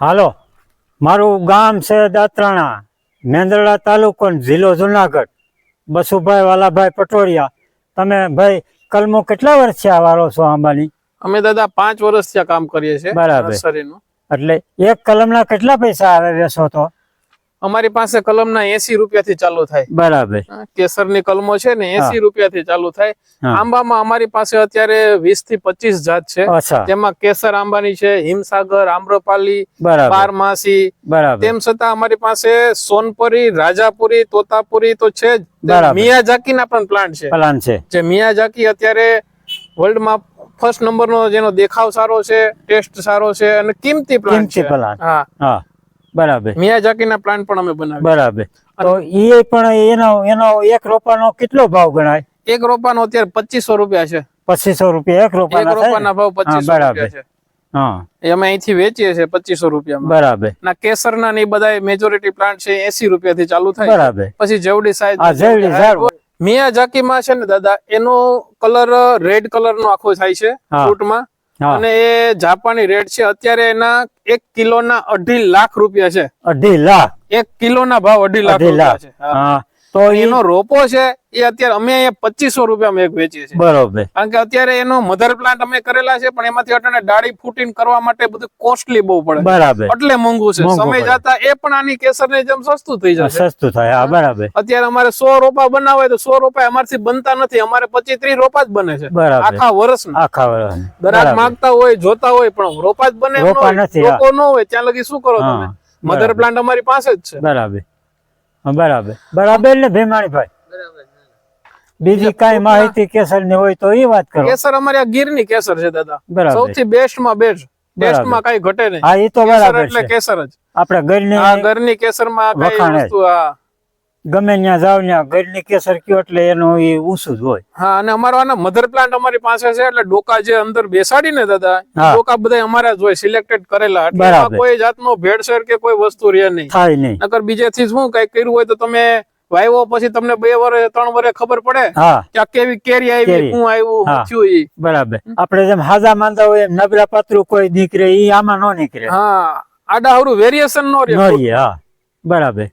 હાલો મારું ગામ છે દાત્રાણા મેંદરડા તાલુકો જિલ્લો જુનાગઢ. બસુભાઈ વાલાભાઈ પટોડિયા તમે ભાઈ કલમો કેટલા વર્ષ છે વાળો છો આંબાની? અમે દાદા પાંચ વર્ષથી આ કામ કરીએ છીએ બરાબર. એટલે એક કલમના કેટલા પૈસા આવે વેસો તો? અમારી પાસે કલમના એસી રૂપિયાથી ચાલુ થાય. બરાબર. કેસરની કલમો છે ને એસી રૂપિયાથી ચાલુ થાય. આંબામાં અમારી પાસે અત્યારે વીસથી પચીસ જાત છે. તેમાં કેસર આંબાની છે હિમસાગર આમ્રપાલી બારમાસી. બરાબર. તેમ છતાં અમારી પાસે સોનપુરી રાજાપુરી તોતાપુરી તો છે જ. મિયા મિયાજાકી ના પણ પ્લાન્ટ છે. પ્લાન્ટ છે. જે મિયાજાકી અત્યારે વર્લ્ડમાં ફર્સ્ટ નંબરનો જેનો દેખાવ સારો છે ટેસ્ટ સારો છે અને કિંમતી પ્લાન્ટ છે. હા. હા. બરાબર. મિયાજાકીના પ્લાન્ટ પણ અમે બનાવ્યા બરાબર. તો એ પણ એનો એનો એક રોપાનો કેટલો ભાવ ગણાય? એક રોપાનો અત્યારે પચીસો રૂપિયા છે. પચીસો રૂપિયા એક રોપાના રોપાના ભાવ પચીસો. રૂપિયા છે. હા. અમે અહીંથી વેચીએ છીએ પચીસો રૂપિયા બરાબર. ના કેસરના ને બધા મેજોરિટી પ્લાન્ટ છે એસી રૂપિયાથી ચાલુ થાય બરાબર. પછી જેવડી સાઈઝ આ જેવડી છે ને દાદા એનો કલર રેડ કલર નો આખો થાય છે. ફ્રૂટમાં અને એ જાપાની રેટ છે અત્યારે એના એક કિલોના અઢી લાખ રૂપિયા છે. અઢી લાખ. એક કિલોના ભાવ અઢી લાખ રૂપિયા છે. તો એનો રોપો છે એ અત્યારે અમે પચીસો રૂપિયામાં એક વેચીએ છીએ. બરોબર. કારણ કે અત્યારે એનો મધર પ્લાન્ટ અમે કરેલા છે પણ એમાંથી અટાણે ડાળી ફૂટીને કરવા માટે બધું કોસ્ટલી બહુ પડે બરાબર. એટલે મોંઘું છે. સમય. જતા એ પણ આની કેસરની જેમ સસ્તું થઈ જશે. સસ્તું થાય હા બરાબર. અત્યારે અમારે સો રોપા બનાવે તો સો રોપા અમારથી બનતા નથી અમારે પચીસ ત્રીસ રોપા જ બને છે. આખા વર્ષ આખા વર્ષ દરાક માંગતા હોય જોતા હોય પણ રોપા જ બને એમ ન રોપા હોય. ન ત્યાં લગી શું કરો તમે? મધર પ્લાન્ટ અમારી પાસે જ છે. બરાબર. બરાબર. બરાબર ને ભીમાણીભાઈ? બીજી કઈ માહિતી કેસરની હોય તો એ વાત કરો. કેસર અમારે આ ગીરની કેસર છે દાદા. બરાબર. સૌથી બેસ્ટમાં બેસ્ટ. ટેસ્ટમાં કઈ ઘટે નહીં. હા એ તો બરાબર એટલે કેસર જ. આપણે આ ઘરની ઘરની કેસરમાં કઈ વસ્તુ હા. ગમે ત્યાં જાવ ત્યાં ઘરની કેસર કયો એટલે એનું એ ઊંચું જ હોય. હા અને અમારો આના મધર પ્લાન્ટ અમારી પાસે છે એટલે ડોકા જે અંદર બેસાડી ને દાદા ડોકા બધા અમારા જ હોય સિલેક્ટેડ કરેલા. એટલે કોઈ જાતનો ભેળસેળ કે કોઈ વસ્તુ રહે નહીં. થાય નહીં. નકર બીજેથી શું કઈ કર્યું હોય તો તમે વાવ્યો પછી તમને બે વર્ષ ત્રણ વર્ષ ખબર પડે કે આ કેવી કેરી આવી હું શું આવ્યું થયું ઈ. બરાબર. આપણે જેમ હાજા માનતા હોય એમ નબળા પાત્રું કોઈ નીકળે ઈ આમાં ન નીકળે. હા આડા હરું વેરિએશન નો રહે હા. બરાબર.